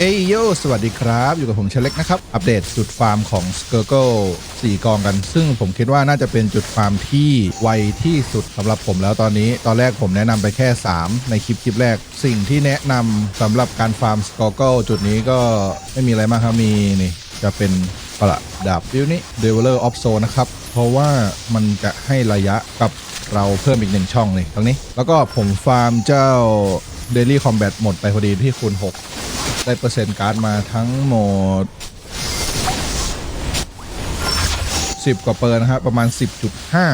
เอ้ยโยสวัสดีครับ อยู่กับผมเชลเล็กนะครับ อัปเดตจุดฟาร์มของ s k i r g l e 4กองกัน ซึ่งผมคิดว่าน่าจะเป็นจุดฟาร์มที่ไวที่สุดสำหรับผมแล้วตอนนี้ ตอนแรกผมแนะนำไปแค่ 3 ในคลิปคลิปแรก สิ่งที่แนะนำสำหรับการฟาร์ม s k i r g l e จุดนี้ก็ไม่มีอะไรมากครับ มีนี่จะเป็นประดับวิวนี้ Developer of Zone นะครับ เพราะว่ามันจะให้ระยะกับเราเพิ่มอีกหนึ่งช่องนี่ตรงนี้ แล้วก็ผมฟาร์มเจ้า Daily Combat หมดไปพอดีที่คูณ6 ได้เปอร์เซ็นต์การ์ดมาทั้งหมด 10 กว่าเปอร์นะครับประมาณ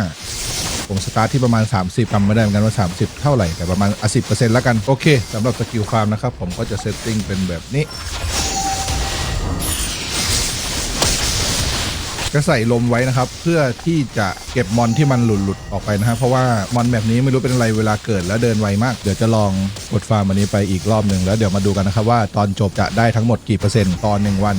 10.5 ผมสตาร์ทที่ประมาณ 30จำไม่ได้เหมือนกันว่า 30 เท่าไหร่แต่ประมาณอะ10%แล้วกัน โอเคสำหรับสกิลฟาร์มนะครับ ผมก็จะเซตติ้งเป็นแบบนี้ ก็ใส่ลมไว้นะครับ เพื่อที่จะเก็บมอนที่มันหลุดหลุดออกไปนะครับเพราะว่ามอนแบบนี้ไม่รู้เป็นอะไรเวลาเกิดแล้วเดินไวมาก เดี๋ยวจะลองกดฟาร์มอันนี้ไปอีกรอบหนึ่งแล้วเดี๋ยวมาดูกันนะครับว่าตอนจบจะได้ทั้งหมดกี่เปอร์เซ็นต์ตอนหนึ่งวัน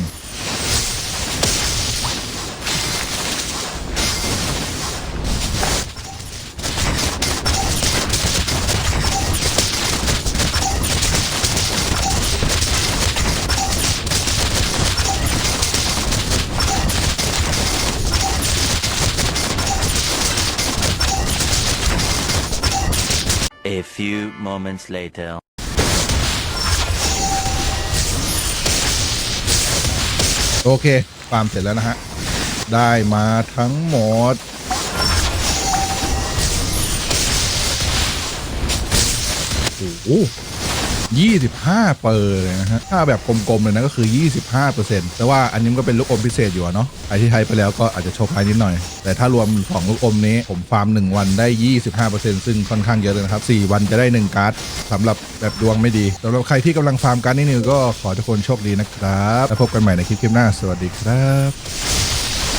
A few moments later. โอเคฟาร์มเสร็จแล้วนะฮะ ได้มาทั้งหมด โอ้โห ยี่สิบห้าเปอร์นะฮะถ้าแบบกลมๆเลยนะก็คือ 25เปอร์เซ็นต์แต่ว่าอันนี้มันก็เป็นลูกอมพิเศษอยู่เนาะใครที่ใช้ไปแล้วก็อาจจะโชคร้ายนิดหน่อย แต่ถ้ารวมของลูกอมนี้ผมฟาร์ม 1 วันได้ 25เปอร์เซ็นต์ซึ่งค่อนข้างเยอะเลยนะครับ 4 วันจะได้ 1 การ์ดสำหรับแบบดวงไม่ดีสำหรับใครที่กำลังฟาร์มการ์ดนี่นิวก็ขอทุกคนโชคดีนะครับแล้วพบกันใหม่ในคลิปหน้าสวัสดีครับ